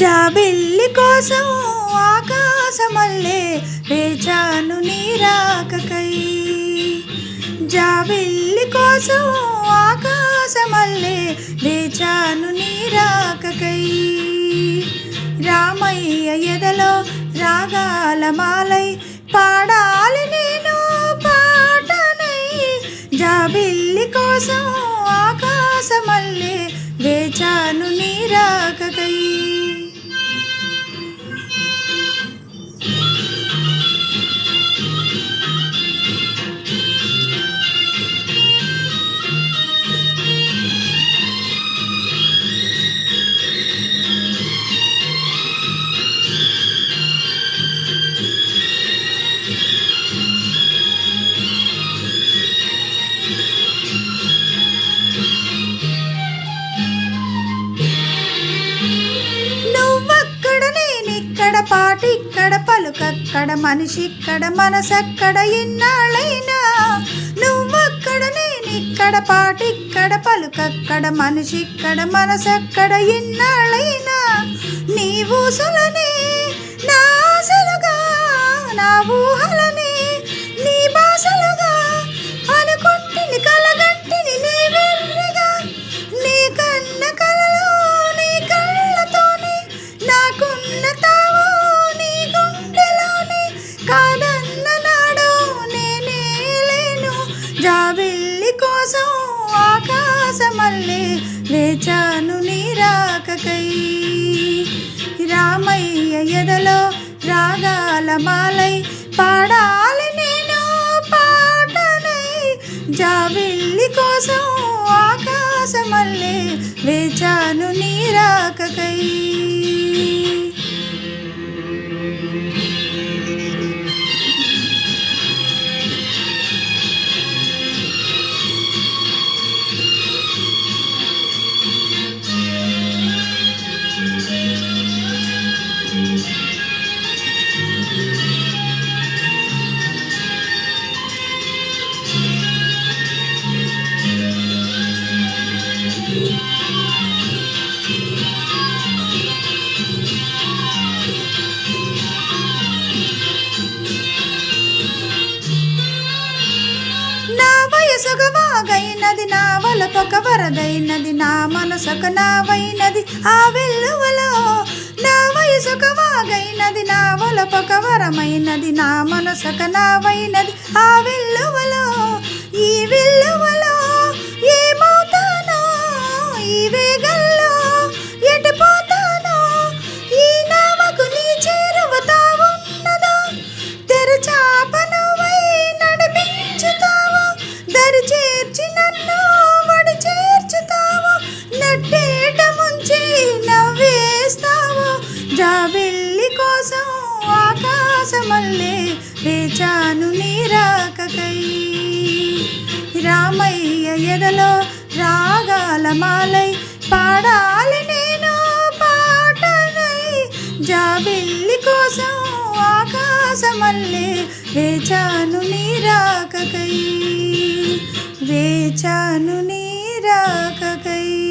జాబిల్లి కోసం ఆకాశమల్లే వేచాను నీరాకకై జాబిల్లి కోసం ఆకాశమల్లే వేచాను నీరాకకై రామయ్య ఎదలో రాగాల మాలై పాడాలి నేను పాటనై. జాబిల్లి కోసం ఆకాశమల్లే వేచాను నీరాకకై నేనిక్కడ పాటిక్కడ పలుకక్కడ మనిషి ఇక్కడ మనసక్కడ ఎన్నాళ్ళైనా నువ్వక్కడ నేనిక్కడ పాటిక్కడ పలుకక్కడ మనిషి ఇక్కడ మనసక్కడ ఎన్నాళ్ళైనా నీవు ఊసులనే కోసం ఆకాశమల్లే లేచాను నీరాకకై. రామయ్య ఎదలో రాగాల మాలై పాడాలి నేను పాటనై. జాబిల్లి కోసం ఆకాశమల్లే వేచాను నీరాకకై. వాగైనది నా వలపొక వరదైనది నా మనసొక నావైనది. ఆ వెల్లువలో నా వయసుక వాగైనది నా వలపొక వరమైనది నా మనసొక నావైనది. ఆ వెల్లువలో ఈ వెల్లువలో ఆకాశమల్లే వేచాను నీరాకకై. రామయ్య ఎదలో రాగాల మాలై పాడాలి నేను పాటనై. జాబిల్లి కోసం ఆకాశమల్లే వేచాను నీరాకకై. వేచాను నీరాకకై.